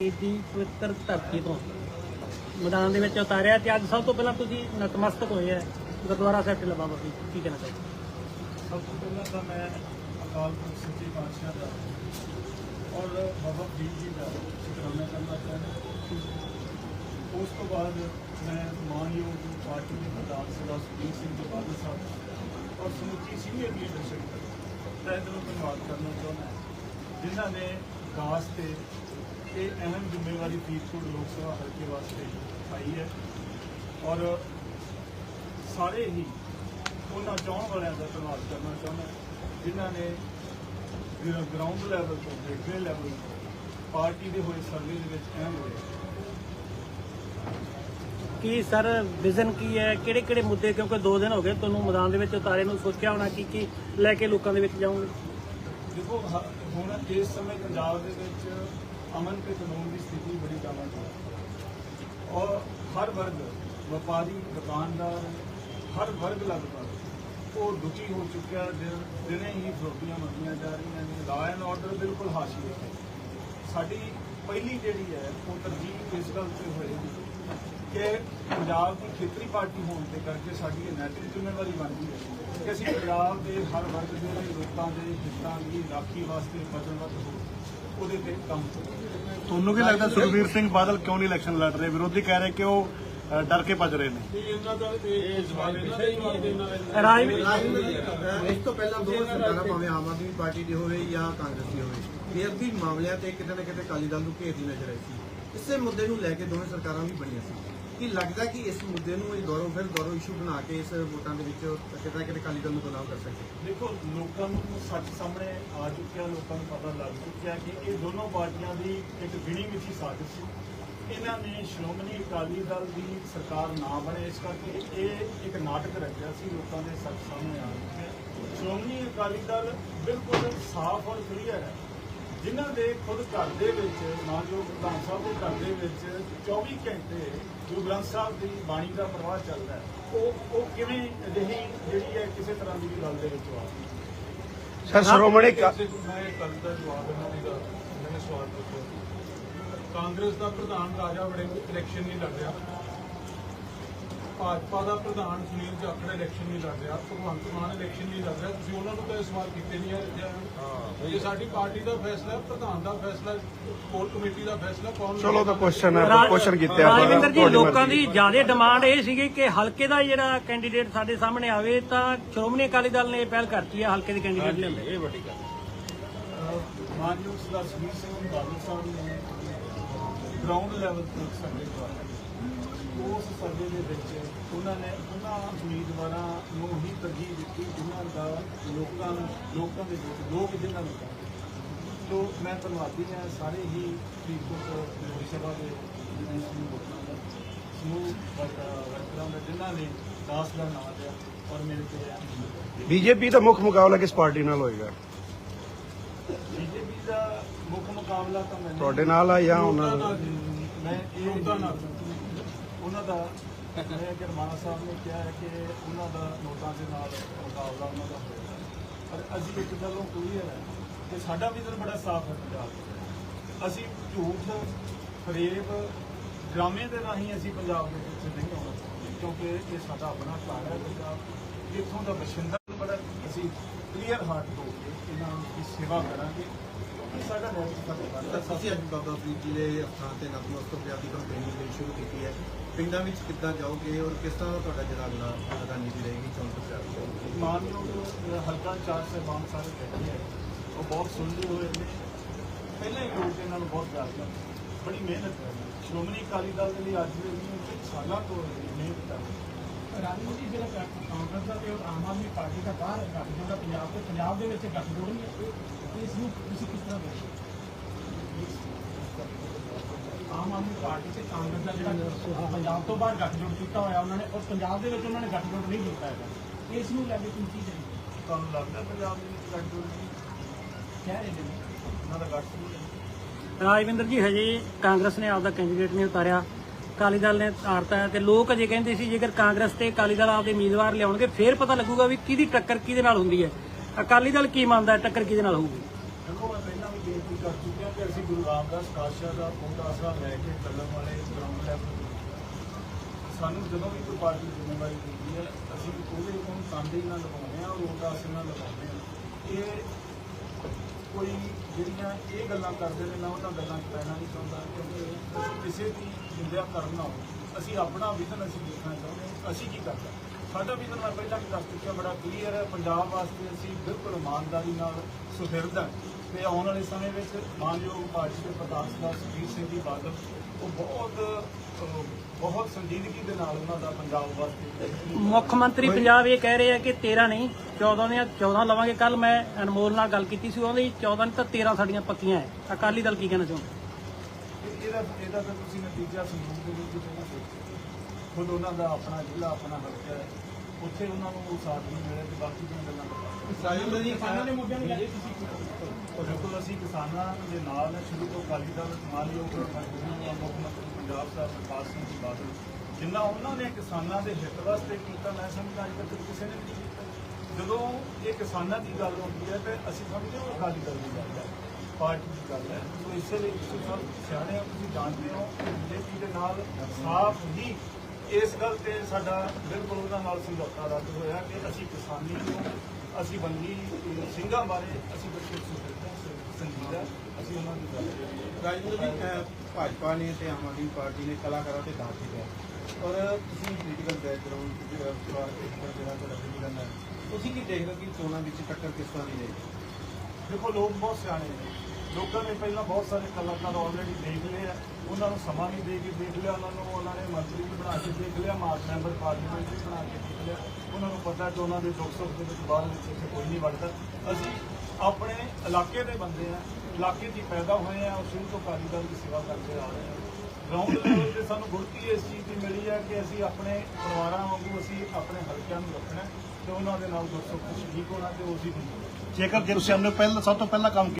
ਦੀ ਪਵਿੱਤਰ ਧਰਤੀ ਤੋਂ। ਮੈਦਾਨ ਦੇ ਵਿੱਚ ਉਤਾਰਿਆ ਤੇ ਅੱਜ ਸਭ ਤੋਂ ਪਹਿਲਾਂ ਤੁਸੀਂ ਨਤਮਸਤਕ ਹੋਏ ਹੈ। ਗੁਰਦੁਆਰਾ ਸਾਹਿਬ ਢਿੱਲਾ ਬਾਬਾ ਜੀ ਕੀ ਕਹਿਣਾ ਚਾਹੀਦਾ ਸਭ ਤੋਂ ਪਹਿਲਾਂ ਤਾਂ ਮੈਂ ਅਕਾਲ ਪੁਰਖ ਸੱਚੇ ਪਾਤਸ਼ਾਹ ਦਾ ਔਰ ਬਾਬਾ ਫਰੀਦ ਜੀ ਦਾ ਸ਼ੁਕਰਾਨਾ ਕਰਨਾ ਚਾਹੁੰਦਾ। ਉਸ ਤੋਂ ਬਾਅਦ ਮੈਂ ਮਾਨਯੋਗ ਪਾਰਟੀ ਦੇ ਪ੍ਰਧਾਨ ਸਰਦਾਰ ਸੁਖਬੀਰ ਸਿੰਘ ਜੀ ਬਾਦਲ ਸਾਹਿਬ ਔਰ ਸਮੁੱਚੀ ਸੀਨੀਅਰ ਲੀਡਰਸ਼ਿਪ ਦਾ ਇਹਦਾ ਧੰਨਵਾਦ ਕਰਨਾ ਚਾਹੁੰਦਾ। ਜਿਨ੍ਹਾਂ ਨੇ ਖਾਸ ਤੇ ਇਹ ਅਹਿਮ ਜ਼ਿੰਮੇਵਾਰੀ ਫਰੀਦਕੋਟ ਲੋਕ ਸਭਾ ਹਲਕੇ ਵਾਸਤੇ ਪਾਈ ਹੈ ਔਰ ਸਾਰੇ ਹੀ ਉਹਨਾਂ ਚਾਹਣ ਵਾਲਿਆਂ ਦਾ ਧੰਨਵਾਦ ਕਰਨਾ ਚਾਹੁੰਦਾ ਜਿਨ੍ਹਾਂ ਨੇ ਗਰਾਊਂਡ ਲੈਵਲ ਤੋਂ ਬੇਟੇ ਲੈਵਲ ਤੋਂ ਪਾਰਟੀ ਦੇ ਹੋਏ ਸਰਵੇ ਦੇ ਵਿੱਚ ਅਹਿਮ ਹੋਏ ਕੀ ਸਰ ਵਿਜ਼ਨ ਕੀ ਹੈ? ਕਿਹੜੇ ਕਿਹੜੇ ਮੁੱਦੇ? ਕਿਉਂਕਿ 2 ਦਿਨ ਹੋ ਗਏ ਤੁਹਾਨੂੰ ਮੈਦਾਨ ਦੇ ਵਿੱਚ ਉਤਾਰੇ ਨੂੰ ਸੋਚਿਆ ਹੋਣਾ ਕੀ ਕੀ ਲੈ ਕੇ ਲੋਕਾਂ ਦੇ ਵਿੱਚ ਜਾਓਗੇ ਦੇਖੋ ਹੁਣ ਇਸ ਸਮੇਂ ਪੰਜਾਬ ਦੇ ਵਿੱਚ ਅਮਨ ਤੇ ਕਾਨੂੰਨ ਦੀ ਸਥਿਤੀ ਬੜੀ ਕਾਮਨ ਹੈ। ਔਰ ਹਰ ਵਰਗ, ਵਪਾਰੀ, ਦੁਕਾਨਦਾਰ, ਹਰ ਵਰਗ ਲਗਭਗ ਉਹ ਦੁਖੀ ਹੋ ਚੁੱਕਿਆ ਦਿਨ- ਦਿਨੇ ਹੀ ਫਰੋਟੀਆਂ ਮੰਗੀਆਂ ਜਾ ਰਹੀਆਂ ਨੇ। ਲਾਅ ਐਂਡ ਆਰਡਰ ਬਿਲਕੁਲ ਹਾਸ਼ੀਏ ਤੇ ਸਾਡੀ ਪਹਿਲੀ ਜਿਹੜੀ ਹੈ, ਉਹ ਤਰਜੀਹ ਇਸ ਗੱਲ ਤੇ ਹੋਏਗੀ ਕਿ ਪੰਜਾਬ ਦੀ ਖੇਤਰੀ ਪਾਰਟੀ ਹੋਣ ਦੇ ਕਰਕੇ ਸਾਡੀ ਇਹ ਨੈਤਿਕ ਜ਼ਿੰਮੇਵਾਰੀ ਬਣਦੀ ਹੈ ਕਿ ਅਸੀਂ ਪੰਜਾਬ ਦੇ ਹਰ ਵਰਗ ਦੇ ਲੋਕਾਂ ਦੇ ਹਿੱਤਾਂ ਦੀ ਰਾਖੀ ਵਾਸਤੇ ਬਚਨਬੱਧ ਹੋ ਉਹਦੇ ਤੇ ਕੰਮ ਕਰੀਏ। ਤੁਹਾਨੂੰ ਕੀ ਲੱਗਦਾ ਸੁਖਬੀਰ ਸਿੰਘ ਬਾਦਲ ਕਿਉਂ ਨਹੀਂ ਇਲੈਕਸ਼ਨ ਲੜ ਰਹੇ? ਵਿਰੋਧੀ ਕਹਿ ਰਹੇ ਕਿ ਉਹ ਅ, ਡਰ ਕੇ ਭੱਜ ਰਹੇ ਨੇ। ਇਸ ਤੋਂ ਪਹਿਲਾਂ ਦੋਵੇਂ ਸਰਕਾਰਾਂ ਭਾਵੇਂ ਆਮ ਆਦਮੀ ਪਾਰਟੀ ਦੀ ਹੋਵੇ ਜਾਂ ਕਾਂਗਰਸ ਦੀ ਹੋਵੇ ਫਿਰ ਮਾਮਲਿਆਂ ਤੇ ਕਿਤੇ ਨਾ ਕਿਤੇ ਅਕਾਲੀ ਦਲ ਨੂੰ ਘੇਰਦੀ ਨਜ਼ਰ ਆਈ ਸੀ। ਇਸੇ ਮੁੱਦੇ ਨੂੰ ਲੈ ਕੇ ਦੋਵੇਂ ਸਰਕਾਰਾਂ ਵੀ ਬਣੀਆਂ ਸੀ। ਕੀ ਲੱਗਦਾ ਕਿ ਇਸ ਮੁੱਦੇ ਨੂੰ ਇਹ ਗੌਰਵ ਫਿਰ ਗੌਰਵ ਇਸ਼ੂ ਬਣਾ ਕੇ ਇਸ ਵੋਟਾਂ ਦੇ ਵਿੱਚ ਕਿਤੇ ਨਾ ਕਿਤੇ ਅਕਾਲੀ ਦਲ ਨੂੰ ਬਦਨਾਮ ਕਰ ਸਕਦੇ ਦੇਖੋ, ਲੋਕਾਂ ਨੂੰ ਸੱਚ ਸਾਹਮਣੇ ਆ ਚੁੱਕਿਆ, ਲੋਕਾਂ ਨੂੰ ਪਤਾ ਲੱਗ ਚੁੱਕਿਆ ਕਿ ਇਹ ਦੋਨੋਂ ਪਾਰਟੀਆਂ ਦੀ ਇੱਕ ਗਿਣੀ ਮਿੱਥੀ ਸਾਜ਼ਿਸ਼ ਸੀ। ਇਹਨਾਂ ਨੇ ਸ਼੍ਰੋਮਣੀ ਅਕਾਲੀ ਦਲ ਦੀ ਸਰਕਾਰ ਨਾ ਬਣੇ, ਇਸ ਕਰਕੇ ਇਹ ਇੱਕ ਨਾਟਕ ਰਚਿਆ ਸੀ, ਲੋਕਾਂ ਦੇ ਸੱਚ ਸਾਹਮਣੇ ਆ ਚੁੱਕਿਆ। ਸ਼੍ਰੋਮਣੀ ਅਕਾਲੀ ਦਲ ਬਿਲਕੁਲ ਸਾਫ਼ ਔਰ ਕਲੀਅਰ ਹੈ। ਜਿਨ੍ਹਾਂ ਦੇ ਖੁਦ ਘਰ ਦੇ ਵਿੱਚ ਮਾਨਯੋਗ ਪ੍ਰਧਾਨ ਸਾਹਿਬ ਦੇ ਘਰ ਦੇ ਵਿੱਚ 24 ਘੰਟੇ ਗੁਰੂ ਗ੍ਰੰਥ ਸਾਹਿਬ ਦੀ ਬਾਣੀ ਦਾ ਪ੍ਰਵਾਹ ਚੱਲਦਾ ਹੈ। ਉਹ ਉਹ ਕਿਵੇਂ ਅਜਿਹੀ ਜਿਹੜੀ ਹੈ ਕਿਸੇ ਤਰ੍ਹਾਂ ਦੀ ਗੱਲ ਦੇ ਵਿੱਚ ਆ? ਸਰ ਸ਼੍ਰੋਮਣੀ ਮੈਂ ਕੱਲ ਦਾ ਜਵਾਬ ਇਹਨਾਂ ਦੀ ਦਾ ਇਹਨਾਂ ਨੇ ਸਵਾਲ ਪੁੱਛਿਆ। ਕਾਂਗਰਸ ਦਾ ਪ੍ਰਧਾਨ ਰਾਜਾ ਵੜੇ ਇਲੈਕਸ਼ਨ ਨਹੀਂ ਲੜ ਰਿਹਾ। ਭਾਜਪਾ ਦਾ ਪ੍ਰਧਾਨ ਸੁਨੀਲ ਜਾਖੜ ਇਲੈਕਸ਼ਨ ਨਹੀਂ ਲੜ ਰਿਹਾ ਭਗਵੰਤ ਮਾਨ ਇਲੈਕਸ਼ਨ ਨਹੀਂ ਲੜ ਰਿਹਾ ਤੁਸੀਂ ਉਹਨਾਂ ਨੂੰ ਤਾਂ ਇਹ ਸਵਾਲ ਕੀਤੇ ਨਹੀਂ ਹੈ ਇਹ ਸਾਡੀ ਪਾਰਟੀ ਦਾ ਫੈਸਲਾ ਹੈ ਪ੍ਰਧਾਨ ਦਾ ਫੈਸਲਾ ਕੋਰ ਕਮੇਟੀ ਦਾ ਫੈਸਲਾ ਕੌਣ ਚਲੋ ਤਾਂ ਕੁਐਸਚਨ ਹੈ ਕੁਐਸਚਨ ਕੀਤੇ ਆਪਾਂ ਰਾਜਵਿੰਦਰ ਜੀ ਲੋਕਾਂ। ਦੀ ਜ਼ਿਆਦਾ ਡਿਮਾਂਡ ਇਹ ਸੀਗੀ ਕਿ ਹਲਕੇ ਦਾ ਜਿਹੜਾ ਕੈਂਡੀਡੇਟ ਸਾਡੇ ਸਾਹਮਣੇ ਆਵੇ ਤਾਂ ਸ਼੍ਰੋਮਣੀ ਅਕਾਲੀ ਦਲ ਨੇ ਇਹ ਪਹਿਲ ਕਰਤੀ ਹੈ ਹਲਕੇ ਦੇ ਕੈਂਡੀਡੇਟ ਲਿਆਂਦੇ ਮਾਨਯੋਗ ਸਰਦਾਰ ਸੁਖਬੀਰ ਸਿੰਘ ਬਾਦਲ ਸਾਹਿਬ ਨੇ ਗਰਾਊਂਡ ਲੈਵਲ ਤੇ ਸਰਵੇ ਕਰਵਾਇਆ ਉਸ ਸਰਵੇ ਦੇ ਵਿੱਚ ਉਹਨਾਂ ਨੇ ਉਹਨਾਂ ਉਮੀਦਵਾਰਾਂ ਨੂੰ ਹੀ ਤਰਜੀਹ ਦਿੱਤੀ ਜਿਨ੍ਹਾਂ ਦਾ ਲੋਕਾਂ ਲੋਕਾਂ ਦੇ ਵਿੱਚ ਲੋਕ ਜਿਨ੍ਹਾਂ ਨੂੰ। ਤੋ ਮੈਂ ਧੰਨਵਾਦੀ ਹਾਂ ਸਾਰੇ ਹੀ ਫਰੀਦਕੋਟ ਲੋਕ ਸਭਾ ਦੇ ਸਮੂਹ ਵੋਟਰਾਂ ਦਾ ਸਮੂਹ ਵਰਕ- ਵਰਕਰਾਂ ਦਾ ਜਿਨ੍ਹਾਂ ਨੇ ਦਾਸ ਦਾ ਨਾਮ ਲਿਆ ਔਰ ਮੇਰੇ ਤੇ ਬੀਜੇਪੀ ਦਾ ਮੁੱਖ ਮੁਕਾਬਲਾ ਕਿਸ ਪਾਰਟੀ ਨਾਲ ਹੋਏਗਾ? ਬੀਜੇਪੀ ਦਾ ਮੁੱਖ ਮੁਕਾਬਲਾ ਤਾਂ ਮੈਨੂੰ ਤੁਹਾਡੇ ਨਾਲ ਆ ਜਾਂ ਉਹਨਾਂ ਦਾ ਨਾਲ ਮੈਂ ਇਹ ਉਹਨਾਂ ਉਹਨਾਂ ਦਾ, ਮੈਂ ਗਰਮਾਨਾ ਸਾਹਿਬ ਨੇ ਕਿਹਾ ਹੈ ਕਿ ਉਹਨਾਂ ਦਾ ਨੋਟਾਂ ਦੇ ਨਾਲ ਮੁਕਾਬਲਾ ਉਹਨਾਂ ਦਾ ਹੋਏਗਾ ਪਰ ਅਸੀਂ ਇੱਕ ਗੱਲੋਂ ਕਲੀਅਰ ਹੈ ਕਿ ਸਾਡਾ ਵਿਜ਼ਨ ਬੜਾ ਸਾਫ਼ ਹੈ ਪੰਜਾਬ। ਦਾ। ਅਸੀਂ ਝੂਠ ਫਰੇਬ ਡਰਾਮੇ ਦੇ ਰਾਹੀਂ ਅਸੀਂ ਪੰਜਾਬ ਦੇ ਵਿੱਚ ਨਹੀਂ ਆਉਣਾ ਚਾਹੁੰਦੇ, ਕਿਉਂਕਿ ਇਹ ਸਾਡਾ ਆਪਣਾ ਘਰ ਹੈ ਪੰਜਾਬ। ਇੱਥੋਂ ਦਾ ਬਸ਼ਿੰਦਾ ਬੜਾ, ਅਸੀਂ ਕਲੀਅਰ ਹਾਰਟ ਹੋ ਕੇ ਇਹਨਾਂ ਦੀ ਸੇਵਾ ਕਰਾਂਗੇ। ਸਾਡਾ ਨੈਤਿਕ ਫਰਜ਼ ਅਸੀਂ ਅੱਜ ਬਾਬਾ ਫਰੀਦ ਜੀ ਦੇ ਅਸਥਾਨ ਤੇ ਨਤਮਸਤਕ ਪੰਜਾਬੀ ਕੰਪੇਨ ਜਿਹੜੀ ਸ਼ੁਰੂ ਕੀਤੀ ਹੈ। ਪਿੰਡਾਂ ਵਿੱਚ ਕਿੱਦਾਂ ਜਾਓਗੇ ਔਰ ਕਿਸ ਤਰ੍ਹਾਂ ਦਾ ਤੁਹਾਡਾ ਜਿਹੜਾ ਅਗਲਾ ਰਣਨੀਤੀ ਰਹੇਗੀ ਚੋਣ ਪ੍ਰਚਾਰ ਮਾਨਯੋਗ ਹਲਕਾ ਚਾਰ ਸਹਿਬਾਨ ਸਾਰੇ ਬੈਠੇ ਹੈ। ਉਹ ਬਹੁਤ ਸੁਣਦੇ ਹੋਏ ਨੇ। ਪਹਿਲਾਂ ਹੀ ਲੋਕ ਇਹਨਾਂ ਨੂੰ ਬਹੁਤ ਪਿਆਰ ਕਰਦੇ ਬੜੀ ਮਿਹਨਤ ਹੈ ਸ਼੍ਰੋਮਣੀ ਅਕਾਲੀ ਦਲ ਦੇ ਲਈ ਅੱਜ ਦੇ ਨਹੀਂ ਸਾਲਾਂ ਤੋਂ ਮਿਹਨਤ ਕਰ ਰਾਜਨੀਤੀ ਜਿਹੜਾ ਕ- ਕਾਂਗਰਸ ਦਾ ਤੇ ਆਮ ਆਦਮੀ ਪਾਰਟੀ ਦਾ ਬਾਹਰ ਗੱਠਜੋੜ ਦਾ ਪੰਜਾਬ ਤੇ ਪੰਜਾਬ ਦੇ ਵਿੱਚ ਗੱਠਜੋੜ ਨਹੀਂ ਹੈ। ਤੇ ਇਸ ਨੂੰ ਤੁਸੀਂ ਕਿਸ ਤਰ੍ਹਾਂ ਦੇਖਦੇ ਹੋ? ਆਮ ਆਦਮੀ ਪਾਰਟੀ ਤੇ ਕਾਂਗਰਸ ਦਾ ਜਿਹੜਾ ਪੰਜਾਬ ਤੋਂ ਬਾਹਰ ਗੱਠਜੋੜ ਕੀਤਾ ਹੋਇਆ ਉਹਨਾਂ ਨੇ ਔਰ ਪੰਜਾਬ ਦੇ ਵਿੱਚ ਉਹਨਾਂ ਨੇ ਗੱਠਜੋੜ ਨਹੀਂ ਕੀਤਾ ਹੈਗਾ। ਇਸ ਨੂੰ ਲੈ ਕੇ ਤੁਸੀਂ ਕੀ ਕਹਿੰਦੇ ਤੁਹਾਨੂੰ ਲੱਗਦਾ ਪੰਜਾਬ ਦੇ ਵਿੱਚ ਗੱਠਜੋੜ ਦੀ ਕਹਿ ਰਹੇ ਨੇ। ਉਹਨਾਂ ਦਾ ਗੱਠ ਨਹੀਂ। ਹੈ ਰਾਜਵਿੰਦਰ ਜੀ ਹਜੇ ਕਾਂਗਰਸ ਨੇ ਆਪਦਾ ਕੈਂਡੀਡੇਟ ਨਹੀਂ ਉਤਾਰਿਆ। ਅਕਾਲੀ ਦਲ ਨੇ ਉਤਾਰਤਾ ਹੈ ਤੇ ਲੋਕ ਅਜੇ ਕਹਿੰਦੇ ਸੀ, ਜੇਕਰ ਕਾਂਗਰਸ ਤੇ ਅਕਾਲੀ ਦਲ ਆਪਦੇ ਉਮੀਦਵਾਰ ਲਿਆਉਣਗੇ, ਫੇਰ ਪਤਾ ਲੱਗੂਗਾ ਵੀ ਕਿਹਦੀ ਟੱਕਰ ਕਿਹਦੇ ਨਾਲ ਹੁੰਦੀ ਹੈ। ਅਕਾਲੀ ਦਲ ਕੀ ਮੰਨਦਾ ਹੈ, ਟੱਕਰ ਕਿਹਦੇ ਨਾਲ ਹੋਊਗੀ? ਦੇਖੋ, ਮੈਂ ਪਹਿਲਾਂ ਵੀ ਬੇਨਤੀ ਕਰ ਚੁੱਕੇ ਹਾਂ ਕਿ ਅਸੀਂ ਗੁਰੂ ਰਾਮਦਾਸ ਪਾਤਸ਼ਾਹ ਦਾ ਬਹੁਤ ਆਸਰਾ ਲੈ ਕੇ ਚੱਲਣ ਵਾਲੇ ਗਰਾਊਂਡ ਲੈਵਲ ਤੇ ਸਾਨੂੰ ਜਦੋਂ ਵੀ ਕੋਈ ਪਾਰਟੀ ਜ਼ਿੰਮੇਵਾਰੀ ਦਿੰਦੀ ਹੈ, ਅਸੀਂ ਉਹਦੇ ਕੋਲ ਕੰਦੇ ਨਾਲ ਲਗਾਉਂਦੇ ਹਾਂ, ਰੋਡ ਆਸਰੇ ਨਾਲ ਲਗਾਉਂਦੇ ਹਾਂ। ਇਹ ਕੋਈ ਜਿਹੜੀਆਂ ਇਹ ਗੱਲਾਂ ਕਰਦੇ ਨੇ ਨਾ ਉਹਨਾਂ ਗੱਲਾਂ 'ਚ ਪੈਣਾ ਨਹੀਂ ਚਾਹੁੰਦਾ ਕਿਉਂਕਿ ਅਸੀਂ ਕਿਸੇ ਦੀ ਨਿੰਦਿਆ ਕਰਨਾ ਹੋ ਅਸੀਂ ਆਪਣਾ ਵਿਜ਼ਨ ਅਸੀਂ ਦੇਖਣਾ ਚਾਹੁੰਦੇ ਅਸੀਂ ਕੀ ਕਰਦਾ ਸਾਡਾ ਵਿਜ਼ਨ ਮੈਂ ਪਹਿਲਾਂ ਵੀ ਦੱਸ ਚੁੱਕਿਆ ਬੜਾ ਕਲੀਅਰ ਹੈ ਪੰਜਾਬ ਵਾਸਤੇ ਅਸੀਂ ਬਿਲਕੁਲ ਇਮਾਨਦਾਰੀ ਨਾਲ ਸੁਹਿਰਦ ਹਾਂ। ਤੇ ਆਉਣ ਵਾਲੇ ਸਮੇਂ ਵਿੱਚ ਮਾਨਯੋਗ ਪਾਰਟੀ ਦੇ ਪ੍ਰਧਾਨ ਸਰਦਾਰ ਸੁਖਬੀਰ ਸਿੰਘ ਜੀ ਬਾਦਲ ਉਹ ਬਹੁਤ ਬਹੁਤ ਸੰਜੀਦਗੀ ਦੇ ਨਾਲ ਉਹਨਾਂ ਦਾ ਪੰਜਾਬ ਵਾਸਤੇ ਮੁੱਖ ਮੰਤਰੀ ਪੰਜਾਬ ਇਹ ਕਹਿ ਰਹੇ ਆ ਕਿ 13 ਨਹੀਂ 14 ਦੀਆਂ 14 ਲਵਾਂਗੇ। ਕੱਲ ਮੈਂ ਅਨਮੋਲ ਨਾਲ ਗੱਲ ਕੀਤੀ ਸੀ ਉਹਦੀ 14 ਨਹੀਂ ਤਾਂ 13 ਸਾਡੀਆਂ ਪੱਕੀਆਂ ਹੈ ਅਕਾਲੀ ਦਲ ਕੀ ਕਹਿਣਾ ਚਾਹੁੰਦਾ? ਇਹ- ਇਹਦਾ ਇਹਦਾ ਤਾਂ ਤੁਸੀਂ ਨਤੀਜਾ ਸੰਯੋਗ ਦੇ ਵਿੱਚ ਪਹਿਲਾਂ ਦੇਖੋ ਖੁਦ ਉਹਨਾਂ ਦਾ ਆਪਣਾ ਜ਼ਿਲ੍ਹਾ ਆਪਣਾ ਹਲਕਾ ਹੈ। ਉੱਥੇ ਉਹਨਾਂ ਨੂੰ ਸਾਥ ਨਹੀਂ ਮਿਲਿਆ ਤੇ ਬਾਕੀ ਦੀਆਂ ਗੱਲਾਂ ਦਾ ਰਾਜਿੰਦਰ ਜੀ ਕਿਸਾਨਾਂ ਦੇ ਮੁੱਦਿਆਂ ਨੂੰ ਲੈ ਕੇ ਤੁਸੀਂ? ਬਿਲਕੁਲ ਅਸੀਂ ਕਿਸਾਨਾਂ ਦੇ ਨਾਲ। ਸ਼ੁਰੂ ਤੋਂ ਅਕਾਲੀ ਦਲ ਸਮਾਜਯੋਗ ਮੁੱਖ ਮੰਤਰੀ ਪੰਜਾਬ ਸਾਹਿਬ ਪ੍ਰਕਾਸ਼ ਸਿੰਘ ਜੀ ਬਾਦਲ ਜਿੰਨਾ ਉਹਨਾਂ ਨੇ ਕਿਸਾਨਾਂ ਦੇ ਹਿੱਤ ਵਾਸਤੇ ਕੀਤਾ ਮੈਂ ਸਮਝਦਾ ਅੱਜ ਤੱਕ ਕਿਸੇ ਨੇ ਨਹੀਂ ਕੀਤਾ। ਜਦੋਂ ਇਹ ਕਿਸਾਨਾਂ ਦੀ ਗੱਲ ਹੁੰਦੀ ਹੈ ਤੇ ਅਸੀਂ ਸਮਝਦੇ ਹਾਂ ਅਕਾਲੀ ਦਲ ਦੀ ਗੱਲ ਹੈ ਪਾਰਟੀ ਦੀ ਗੱਲ ਹੈ। ਸੋ ਇਸੇ ਲਈ ਤੁਸੀਂ ਸਭ ਸਿਆਣੇ ਹੋ ਤੁਸੀਂ ਜਾਣਦੇ ਹੋ ਬੀਜੇਪੀ ਦੇ ਨਾਲ ਸਾਫ਼ ਹੀ ਇਸ ਗੱਲ ਤੇ ਸਾਡਾ ਬਿਲਕੁਲ ਉਹਨਾਂ ਨਾਲ ਸਮਝੌਤਾ ਰੱਦ ਹੋਇਆ ਕਿ ਅਸੀਂ ਕਿਸਾਨੀ ਨੂੰ ਅਸੀਂ ਬੰਦੀ ਸਿੰਘਾਂ ਬਾਰੇ ਅਸੀਂ ਬਿਲਕੁਲ ਸੰਜੀਦਾ ਅਸੀਂ ਉਹਨਾਂ ਦੀ ਗੱਲ ਅਹ, ਭਾਜਪਾ ਨੇ ਤੇ ਆਮ ਆਦਮੀ ਪਾਰਟੀ ਨੇ ਕਲਾਕਾਰਾਂ ਤੇ ਦਾਅ ਕੀਤਾ। ਔਰ ਤੁਸੀਂ ਪੋਲੀਟੀਕਲ ਬੈਕਗ੍ਰਾਉਂਡ ਜਿਹੜਾ ਜਿਹੜਾ ਤੁਹਾਡਾ ਪੋਲੀਟੀਕਲ ਹੈ ਤੁਸੀਂ ਕੀ ਦੇਖਦੇ ਕਿ ਚੋਣਾਂ ਵਿੱਚ ਟੱਕਰ ਕਿਸ ਤਰ੍ਹਾਂ ਦੀ ਰਹੇਗੀ ਦੇਖੋ ਲੋਕ ਬਹੁਤ ਸਿਆਣੇ ਨੇ। ਲੋਕਾਂ ਨੇ ਪਹਿਲਾਂ ਬਹੁਤ ਸਾਰੇ ਕਲਾਕਾਰ ਆਲਰੇਡੀ ਦੇਖ ਲਏ ਆ। ਉਹਨਾਂ ਨੂੰ ਸਮਾਂ ਵੀ ਦੇ ਕੇ ਦੇਖ ਲਿਆ, ਉਹਨਾਂ ਨੂੰ, ਉਹਨਾਂ ਨੇ ਮੰਤਰੀ ਵੀ ਬਣਾ ਕੇ ਦੇਖ ਲਿਆ ਮਾਰ ਮੈਂਬਰ ਪਾਰਲੀਮੈਂਟ ਵੀ ਬਣਾ ਕੇ ਦੇਖ ਲਿਆ। ਉਹਨਾਂ ਨੂੰ ਪਤਾ ਕਿ ਉਹਨਾਂ ਦੇ ਦੁੱਖ ਸੁੱਖ ਦੇ ਵਿੱਚ ਬਾਅਦ ਵਿੱਚ ਇੱਥੇ ਕੋਈ ਨਹੀਂ ਵੜਦਾ। ਅਸੀਂ ਆਪਣੇ ਇਲਾਕੇ ਦੇ ਬੰਦੇ ਆ, ਇਲਾਕੇ ਦੀ ਪੈਦਾ ਹੋਏ ਆ ਸ਼ੁਰੂ ਤੋਂ ਅਕਾਲੀ ਦਲ ਦੀ ਸੇਵਾ ਕਰਦੇ ਆ ਰਹੇ ਆ। ਗਰਾਊਂਡ ਲੈਵਲ ਤੇ ਸਾਨੂੰ ਗੁਰਤੀ ਇਸ ਚੀਜ਼ ਦੀ ਮਿਲੀ ਹੈ ਕਿ ਅਸੀਂ ਆਪਣੇ ਪਰਿਵਾਰਾਂ ਵਾਂਗੂ ਅਸੀਂ ਆਪਣੇ ਹਲਕਿਆਂ ਨੂੰ ਰੱਖਣਾ ਤੇ ਉਹਨਾਂ ਦੇ ਨਾਲ ਦੁੱਖ ਸੁੱਖ ਠੀਕ ਹੋਣਾ ਤੇ ਉਸੇ ਨੂੰ ਜੇਕਰ ਜੇ ਤੁਸੀਂ ਆਪਣੇ ਪਹਿਲਾਂ, ਸਭ ਤੋਂ ਪਹਿਲਾਂ ਕੰਮ